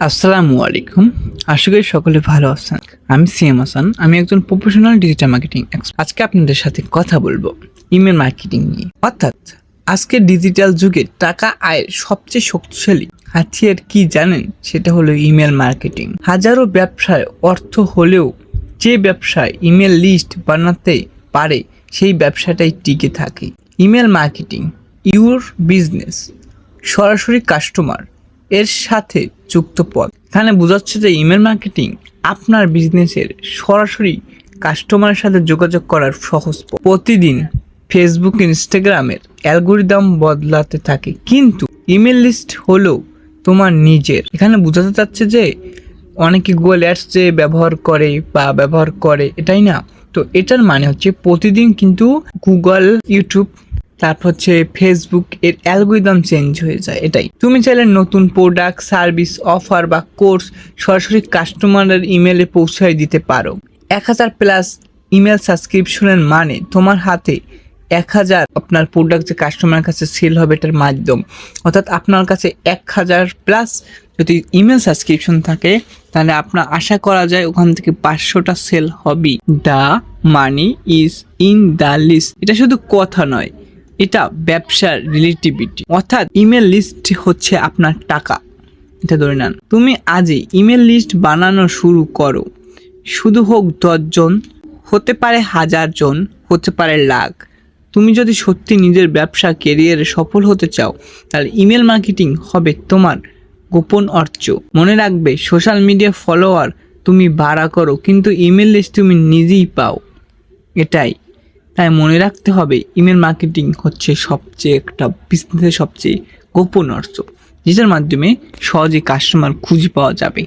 আসসালামু আলাইকুম। আশা করি সকলে ভালো আছেন। আমি সিএম হাসান। আমি একজন প্রফেশনাল ডিজিটাল মার্কেটিং আজকে আপনাদের সাথে কথা বলব ইমেল মার্কেটিং নিয়ে। অর্থাৎ আজকে ডিজিটাল যুগে টাকা আয়ের সবচেয়ে শক্তিশালী হাতিয়ার কি জানেন? সেটা হলো ইমেল মার্কেটিং হাজারো ব্যবসায় অর্থ হলেও যে ব্যবসায় ইমেল লিস্ট বানাতে পারে, সেই ব্যবসাটাই টিকে থাকে। ইমেল মার্কেটিং ইউর বিজনেস সরাসরি কাস্টমার এর সাথে যুক্ত পথ এখানে বোঝাচ্ছে যে ইমেল মার্কেটিং আপনার বিজনেসের সরাসরি কাস্টমারের সাথে যোগাযোগ করার সহজ পথ। প্রতিদিন ফেসবুক ইনস্টাগ্রামের অ্যালগোরিদম বদলাতে থাকে। কিন্তু ইমেল লিস্ট হলো তোমার নিজের। এখানে বোঝাতে চাচ্ছে যে অনেকে গুগল অ্যাডস যে ব্যবহার করে বা ব্যবহার করে, এটাই না। তো এটার মানে হচ্ছে প্রতিদিন কিন্তু গুগল ইউটিউব তারপর হচ্ছে ফেসবুক এর অ্যালগোরিদম চেঞ্জ হয়ে যায়, এটাই। তুমি চাইলে নতুন প্রোডাক্ট সার্ভিস অফার বা কোর্স সরাসরি কাস্টমারের ইমেলে পৌঁছায় দিতে পারো। এক হাজার প্লাস ইমেল সাবস্ক্রিপশনের মানে তোমার হাতে এক হাজার আপনার প্রোডাক্ট যে কাস্টমারের কাছে সেল হবে এটার মাধ্যম। অর্থাৎ আপনার কাছে এক হাজার প্লাস যদি ইমেল সাবস্ক্রিপশন থাকে, তাহলে আপনার আশা করা যায় ওখান থেকে পাঁচশোটা সেল হবে the money is in the list এটা শুধু কথা নয় এটা ব্যবসার রিলেটিভিটি অর্থাৎ ইমেল লিস্ট হচ্ছে আপনার টাকা। এটা ধরে নেন। তুমি আজই ইমেল লিস্ট বানানো শুরু করো। শুধু হোক দশজন, হতে পারে হাজার জন হতে পারে লাখ। তুমি যদি সত্যি নিজের ব্যবসা কেরিয়ারে সফল হতে চাও, তাহলে ইমেল মার্কেটিং হবে তোমার গোপন অর্থ। মনে রাখবে সোশ্যাল মিডিয়া ফলোয়ার তুমি ভাড়া করো, কিন্তু ইমেল লিস্ট তুমি নিজেই পাও। এটাই। তাই মনে রাখতে হবে, ইমেল মার্কেটিং হচ্ছে সবচেয়ে একটা বিজনেসের সবচেয়ে গোপন অর্থ, যেটার মাধ্যমে সহজে কাস্টমার খুঁজে পাওয়া যাবে।